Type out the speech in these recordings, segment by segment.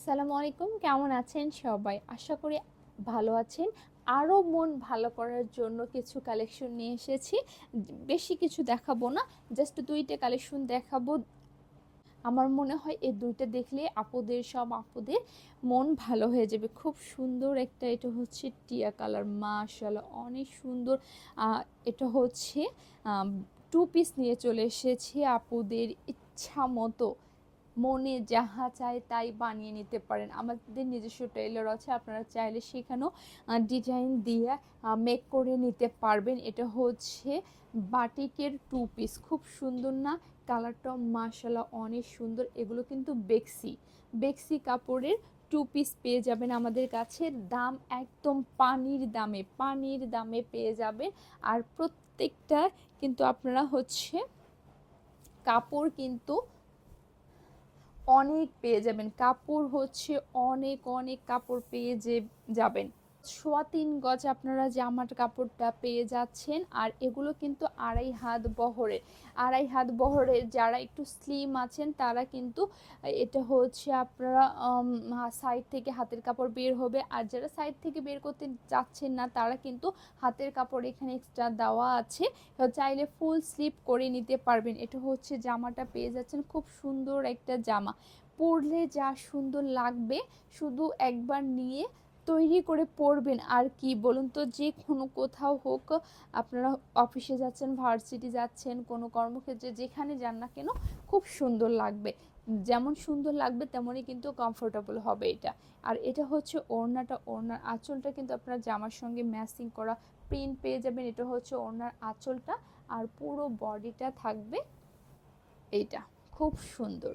আসসালামু আলাইকুম। কেমন আছেন সবাই? আশা করি ভালো আছেন। আরও মন ভালো করার জন্য কিছু কালেকশন নিয়ে এসেছি। বেশি কিছু দেখাবো না জাস্ট দুইটা কালেকশন দেখাবো। আমার মনে হয় এই দুইটা দেখলে আপুদের, সব আপুদের মন ভালো হয়ে যাবে। খুব সুন্দর একটা এটা হচ্ছে টিয়া কালার মাশাল্লাহ অনেক সুন্দর। এটা হচ্ছে টু পিস নিয়ে চলে এসেছি আপুদের ইচ্ছা মতো। মনে যাহা চায় তাই বানিয়ে নিতে পারেন। আমাদের নিজস্ব টেইলর আছে, আপনারা চাইলে সেখানেও ডিজাইন দিয়ে মেক করে নিতে পারবেন। এটা হচ্ছে বাটিকের টু পিস খুব সুন্দর না? কালারটা মাশাল্লাহ অনেক সুন্দর। এগুলো কিন্তু বেক্সি। বেক্সি কাপড়ের টু পিস পেয়ে যাবেন আমাদের কাছে। দাম একদম পানির দামে পানির দামে পেয়ে যাবেন। আর প্রত্যেকটা কিন্তু আপনারা হচ্ছে কাপড় কিন্তু অনেক পেয়ে যাবেন। কাপড় হচ্ছে অনেক অনেক কাপড় পেয়ে যে যাবেন। সোয়া তিন গজ আপনারা জামার কাপড়টা পেয়ে যাচ্ছেন, আর এগুলো কিন্তু আড়াই হাত বহরের আড়াই হাত বহরের যারা একটু স্লিম আছেন, তারা কিন্তু এটা হচ্ছে আপনারা সাইড থেকে হাতের কাপড় বের হবে। আর যারা সাইড থেকে বের করতে যাচ্ছেন না, তারা কিন্তু হাতের কাপড় এখানে এক্সট্রা দেওয়া আছে। চাইলে ফুল স্লিপ করে নিতে পারবেন। এটা হচ্ছে জামাটা পেয়ে যাচ্ছেন, খুব সুন্দর একটা জামা। পরলে যা সুন্দর লাগবে, শুধু একবার নিয়ে তৈরি করে পরবেন আর কি বলুন তো, যে কোনো কোথাও হোক, আপনারা অফিসে যাচ্ছেন, ভার্সিটি যাচ্ছেন, কোনো কর্মক্ষেত্রে যেখানে যান না কেন, খুব সুন্দর লাগবে। যেমন সুন্দর লাগবে, তেমনই কিন্তু কমফোর্টেবল হবে এটা। আর এটা হচ্ছে ওড়নাটা, ওড়নার আঁচলটা কিন্তু আপনার জামার সঙ্গে ম্যাচিং করা প্রিন্ট পেয়ে যাবেন। এটা হচ্ছে ওড়নার আঁচলটা, আর পুরো বডিটা থাকবে এইটা। খুব সুন্দর।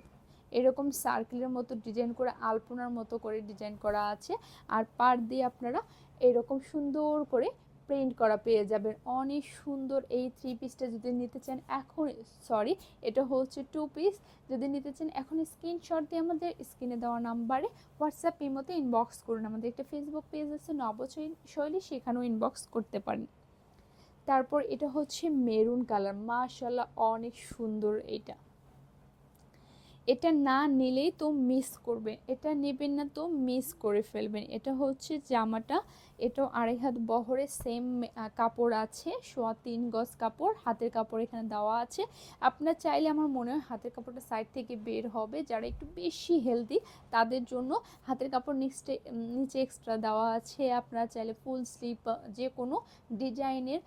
এরকম সার্কেলের মতো ডিজাইন করে আলপনার মতো করে ডিজাইন করা আছে। আর পার দিয়ে আপনারা এরকম সুন্দর করে প্রিন্ট করা পেয়ে যাবেন। অনেক সুন্দর এই থ্রি পিসটা যদি নিতে চান, এখন সরি এটা হচ্ছে টু পিস যদি নিতে চান, এখন স্ক্রিনশট দিয়ে আমাদের স্ক্রিনে দেওয়া নাম্বারে হোয়াটসঅ্যাপ এর ইমোতে ইনবক্স করুন। আমাদের একটা ফেসবুক পেজ আছে নবশৈলী সেখানেও ইনবক্স করতে পারেন। তারপর এটা হচ্ছে মেরুন কালার মাশাল্লাহ অনেক সুন্দর এটা। এটা না নিলেই তো মিস করবেন এটা নেবেন না তো মিস করে ফেলবেন। এটা হচ্ছে জামাটা এটাও আড়াই হাত বহরে সেম কাপড় আছে, সোয়া তিন গজ কাপড়, হাতের কাপড় এখানে দেওয়া আছে। আপনার চাইলে আমার মনে হয় হাতের কাপড়টা সাইড থেকে বের হবে, যারা একটু বেশি হেলদি তাদের জন্য হাতের কাপড় নিচে নিচে এক্সট্রা দেওয়া আছে। আপনারা চাইলে ফুল স্লিপ যে কোনো ডিজাইনের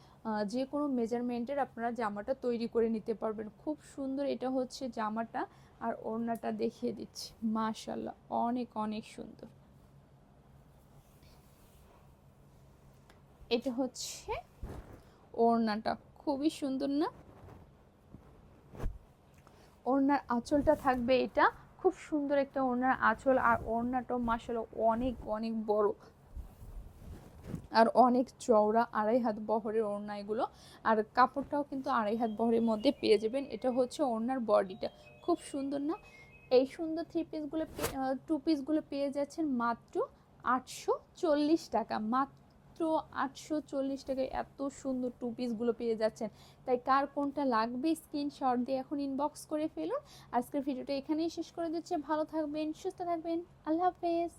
যে কোনো মেজারমেন্টের আপনারা জামাটা তৈরি করে নিতে পারবেন। খুব সুন্দর এটা হচ্ছে জামাটা। আর ওড়নাটা দেখিয়ে দিচ্ছি। মাশাল্লাহ অনেক অনেক সুন্দর। এটা হচ্ছে ওড়নাটা, খুবই সুন্দর না? ওড়নার আঁচলটা থাকবে এটা, খুব সুন্দর একটা ওড়নার আঁচল, আর ওড়নাটাও মাসাল্লাহ অনেক অনেক বড়। আর অনেক চওড়া আড়াই হাত বহরের ওড়না এগুলো আর কাপড়টাও কিন্তু আড়াই হাত বহরের মধ্যে পেয়ে যাবেন। এটা হচ্ছে ওড়নার বডিটা। খুব সুন্দর না? এই সুন্দর থ্রি পিসগুলো টু পিসগুলো পেয়ে যাচ্ছেন মাত্র আটশো চল্লিশ টাকা। মাত্র আটশো চল্লিশ টাকায় এত সুন্দর টু পিসগুলো পেয়ে যাচ্ছেন। তাই কার কোনটা লাগবে স্ক্রিনশট দিয়ে এখন ইনবক্স করে ফেলুন। আজকের ভিডিওটা এখানেই শেষ করে দিচ্ছে। ভালো থাকবেন, সুস্থ থাকবেন। আল্লাহ হাফেজ।